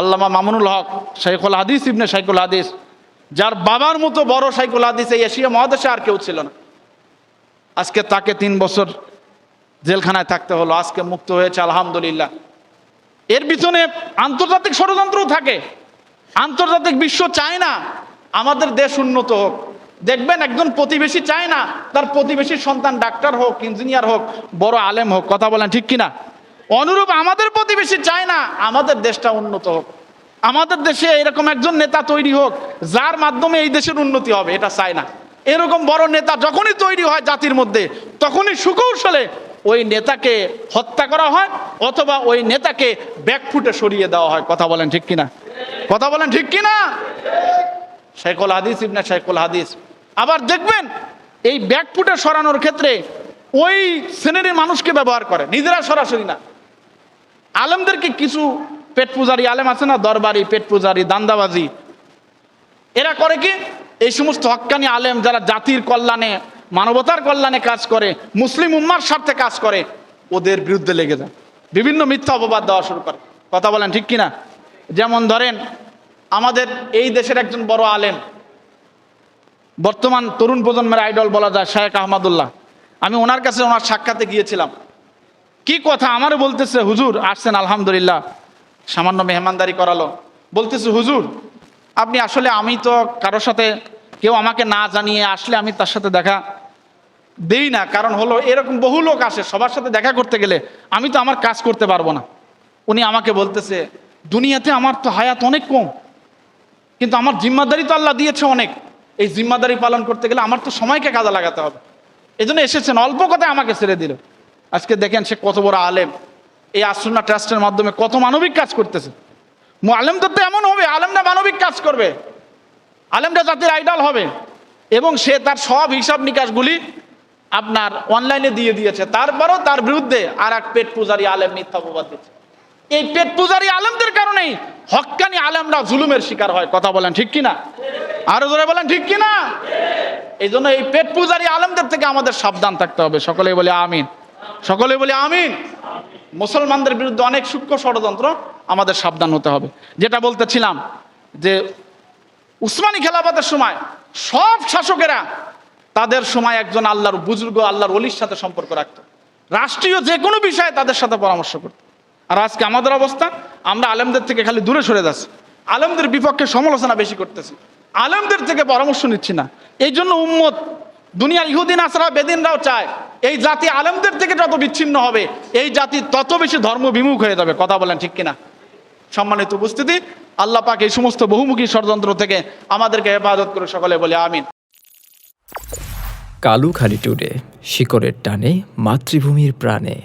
আল্লামা মামুনুল হক, শাইখুল হাদিস ইবনে শাইখুল হাদিস, যার বাবার মতো বড় শাইখুল হাদিস এই এশিয়া মহাদেশে আর কেউ ছিল না। আজকে তাকে তিন বছর জেলখানায় থাকতে হলো, আজকে মুক্ত হয়েছে, আলহামদুলিল্লাহ। এর পিছনে আন্তর্জাতিক ষড়যন্ত্রও থাকে। আন্তর্জাতিক বিশ্ব চায় না, আমাদের দেশ উন্নত হোক। দেখবেন একজন প্রতিবেশী চায় না, তার প্রতিবেশীর সন্তান ডাক্তার হোক, ইঞ্জিনিয়ার হোক, বড় আলেম হোক, কথা বলেন ঠিক কিনা? অনুরূপ আমাদের প্রতিবেশী চায় না আমাদের দেশটা উন্নত হোক। আমাদের দেশে এরকম একজন নেতা তৈরি হোক, যার মাধ্যমে এই দেশের উন্নতি হবে, এটা চায় না এরকম বড় নেতা যখনই তৈরি হয় জাতির মধ্যে, তখনই সুকৌশলে ওই নেতাকে হত্যা করা হয় অথবা ওই নেতাকে ব্যাকফুটে সরিয়ে দেওয়া হয়। কথা বলেন ঠিক কিনা? কথা বলেন ঠিক কিনা? শেখুল হাদিস ইবনে শেখুল হাদিস। আবার দেখবেন, এই ব্যাকফুটে সরানোর ক্ষেত্রে ওই শ্রেণির মানুষকে ব্যবহার করে, নিজেরা সরাসরি না। আলেমদেরকে কিছু পেট পূজারি আলেম আছে না? দরবারি পেট পূজারি দান্দাবাজি। এরা করে কি? এই সমস্ত হক্কানি আলেম যারা জাতির কল্যাণে, মানবতার কল্যাণে কাজ করে, মুসলিম উম্মার স্বার্থে কাজ করে, ওদের বিরুদ্ধে লেগে যায়। বিভিন্ন মিথ্যা অপবাদ দেওয়া শুরু করে। কথা বলেন ঠিক কিনা? যেমন ধরেন, আমাদের এই দেশের একজন বড় আলেম, বর্তমান তরুণ প্রজন্মের আইডল বলা যায় শায়েক আহমদুল্লাহ। আমি ওনার কাছে ওনার সাক্ষাতে গিয়েছিলাম। কি কথা? আমারও বলতেছে, হুজুর, আসছেন, আলহামদুলিল্লাহ। সামান্য মেহমানদারি করালো। বলতেছে, হুজুর, আপনি আসলে আমি তো কারোর সাথে কেউ আমাকে না জানিয়ে আসলে আমি তার সাথে দেখা দেই না। কারণ হলো, এরকম বহু লোক আসে সবার সাথে দেখা করতে গেলে আমি তো আমার কাজ করতে পারব না। উনি আমাকে বলতেছে, দুনিয়াতে আমার তো হায়াত অনেক কম, কিন্তু আমার জিম্মাদারি তো আল্লাহ দিয়েছে অনেক। এই জিম্মাদারি পালন করতে গেলে আমার তো সময়কে কাজে লাগাতে হবে। এই জন্য এসেছেন, অল্প কথায় আমাকে ছেড়ে দিল। আজকে দেখেন সে কত বড় আলেম। এই আশ্রনা ট্রাস্টের মাধ্যমে কত মানবিক কাজ করতেছে। আলেম তো এমন হবে, আলেমরা মানবিক কাজ করবে। আলেমরা জাতির আইডল হবে। এবং সে তার সব হিসাব নিকাশগুলি আপনার অনলাইনে দিয়ে দিয়েছে। তারপরও তার বিরুদ্ধে আর এক পেট পূজারি আলেম মিথ্যা অপবাদ দিচ্ছে। এই পেট পূজারি আলেমদের কারণেই হক্কানি আলেমরা জুলুমের শিকার হয়। কথা বলেন ঠিক কিনা? আরও জোরে বলেন ঠিক কিনা? এই জন্য এই পেট পূজারি আলেমদের থেকে আমাদের সাবধান থাকতে হবে। সকলেই বলে আমিন। সকলেই বলে আমিন। মুসলমানদের বিরুদ্ধে অনেক সূক্ষ্ম ষড়যন্ত্র আমাদের সাবধান হতে হবে। যেটা বলতেছিলাম যে উসমানী খেলাফতের সময় সব শাসকেরা তাদের সময় একজন আল্লাহর বুজুর্গ, আল্লাহর অলির সাথে সম্পর্ক রাখত। রাষ্ট্রীয় যে কোনো বিষয়ে তাদের সাথে পরামর্শ করত। আর আজকে আমাদের অবস্থা, আমরা আলেমদের থেকে খালি দূরে সরে যাচ্ছি। আলেমদের বিপক্ষে সমালোচনা বেশি করতেছি। আলেমদের থেকে পরামর্শ নিচ্ছি না। এই জন্য উম্মত, দুনিয়ার ইহুদিন আসরা বেদিনরাও চায় এই জাতি আলেমদের থেকে যত বিচ্ছিন্ন হবে, এই জাতি তত বেশি ধর্ম বিমুখ হয়ে যাবে। কথা বলেন ঠিক কিনা? সম্মানিত উপস্থিতি, আল্লাহ পাক এই সমস্ত বহুমুখী ষড়যন্ত্র থেকে আমাদেরকে হেফাজত করে সকলে বলে আমিন। কালুখালী টুডে, শিকড়ের টানে, মাতৃভূমির প্রাণে।